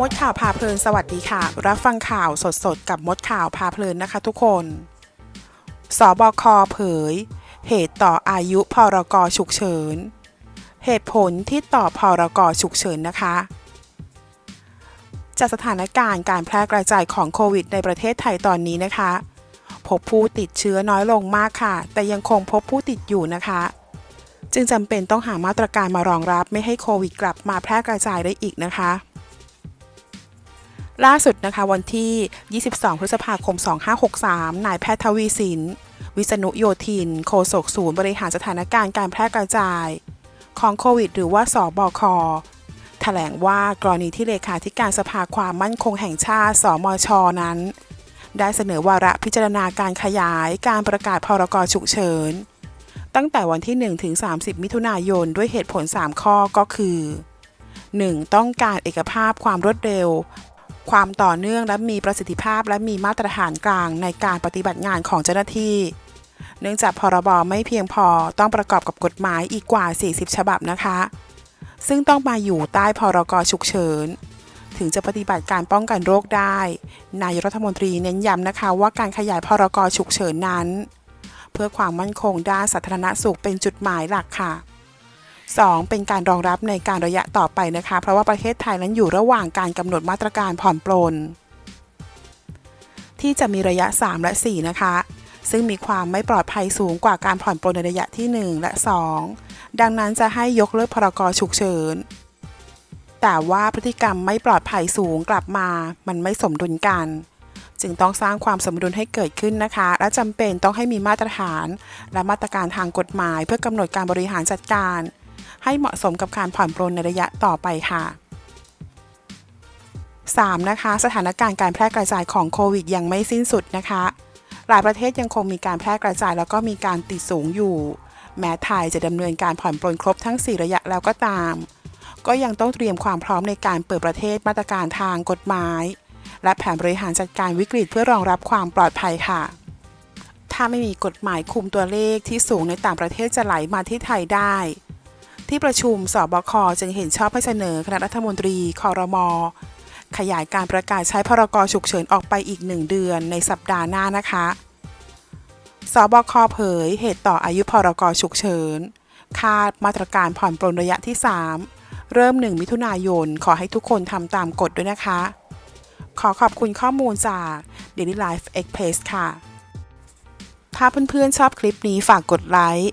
มดข่าวพาเพลินสวัสดีค่ะ รับฟังข่าวสดๆ กับมดข่าวพาเพลินนะคะทุกคน สบคเผย เหตุต่ออายุพรกฉุกเฉิน เหตุผลที่ต่อพรกฉุกเฉินนะคะจากสถานการณ์การแพร่กระจายของโควิดในประเทศไทยตอนนี้นะคะ พบผู้ติดเชื้อน้อยลงมากค่ะ แต่ยังคงพบผู้ติดอยู่นะคะ จึงจำเป็นต้องหามาตรการมารองรับไม่ให้โควิดกลับมาแพร่กระจายได้อีกนะคะ ล่าสุดนะคะวันที่ 22 พฤษภาคม 2563 นายแพทย์ทวีสิน วิษณุโยธิน โฆษกศูนย์บริหารสถานการณ์การแพร่กระจาย ของโควิด หรือว่าสบคแถลงว่ากรณีที่เลขาธิการสภาความมั่นคงแห่งชาติ สมช นั้น ได้เสนอวาระพิจารณาการขยายการประกาศพรกฉุกเฉิน ตั้งแต่วันที่ 1 ถึง 30 มิถุนายนด้วยเหตุผล 3 ข้อก็คือ 1. ต้องการเอกภาพความรวดเร็ว ความต่อเนื่องและมีประสิทธิภาพ และมีมาตรฐานกลางในการปฏิบัติงานของเจ้าหน้าที่ เนื่องจากพรบไม่เพียงพอต้องประกอบกับกฎหมายอีกกว่า 40 ฉบับนะคะ ซึ่งต้องมาอยู่ใต้พรกฉุกเฉินถึงจะปฏิบัติการป้องกันโรคได้ นายรัฐมนตรีเน้นย้ำนะคะ ว่าการขยายพรกฉุกเฉินนั้น เพื่อความมั่นคงด้านสาธารณสุขเป็นจุดหมายหลักค่ะ 2. เป็นการรองรับในการระยะต่อไปนะคะ เพราะว่าประเทศไทยนั้นอยู่ระหว่างการกำหนดมาตรการผ่อนปลน ที่จะมีระยะ 3 และ 4 นะคะ ซึ่งมีความไม่ปลอดภัยสูงกว่าการผ่อนปลนในระยะที่ 1 และ 2 ดังนั้นจะให้ยกเลิกพรกฉุกเฉิน แต่ว่าพฤติกรรมไม่ปลอดภัยสูงกลับมา มันไม่สมดุลกันจึงต้องสร้างความสมดุลให้เกิดขึ้นนะคะ และจำเป็นต้องให้มีมาตรฐาน และมาตรการทางกฎหมาย เพื่อกำหนดการบริหารจัดการ ให้เหมาะสมกับการผ่อนปลนในระยะต่อไปค่ะ 3. นะคะ สถานการณ์การแพร่กระจายของโควิดยังไม่สิ้นสุดนะคะ หลายประเทศยังคงมีการแพร่กระจายแล้วก็มีการติดสูงอยู่ แม้ไทยจะดำเนินการผ่อนปลนครบทั้ง 4 ระยะแล้วก็ตาม ก็ยังต้องเตรียมความพร้อมในการเปิดประเทศมาตรการทางกฎหมาย และแผนบริหารจัดการวิกฤตเพื่อรองรับความปลอดภัยค่ะ ถ้าไม่มีกฎหมายคุมตัวเลขที่สูงในต่างประเทศจะไหลมาที่ไทยได้ ที่ประชุมสบคจึงเห็นชอบให้เสนอคณะรัฐมนตรีคอรมอขยายการประกาศใช้พรกฉุกเฉินออกไปอีกหนึ่งเดือนในสัปดาห์หน้านะคะ สบคเผยเหตุต่ออายุพรกฉุกเฉิน คาดมาตรการผ่อนปลนระยะที่ 3 เริ่ม 1 มิถุนายน ขอให้ทุกคนทำตามกฎด้วยนะคะ ขอขอบคุณข้อมูลจาก Daily Life Express ค่ะ ถ้าเพื่อนๆชอบคลิปนี้ฝากกดไลค์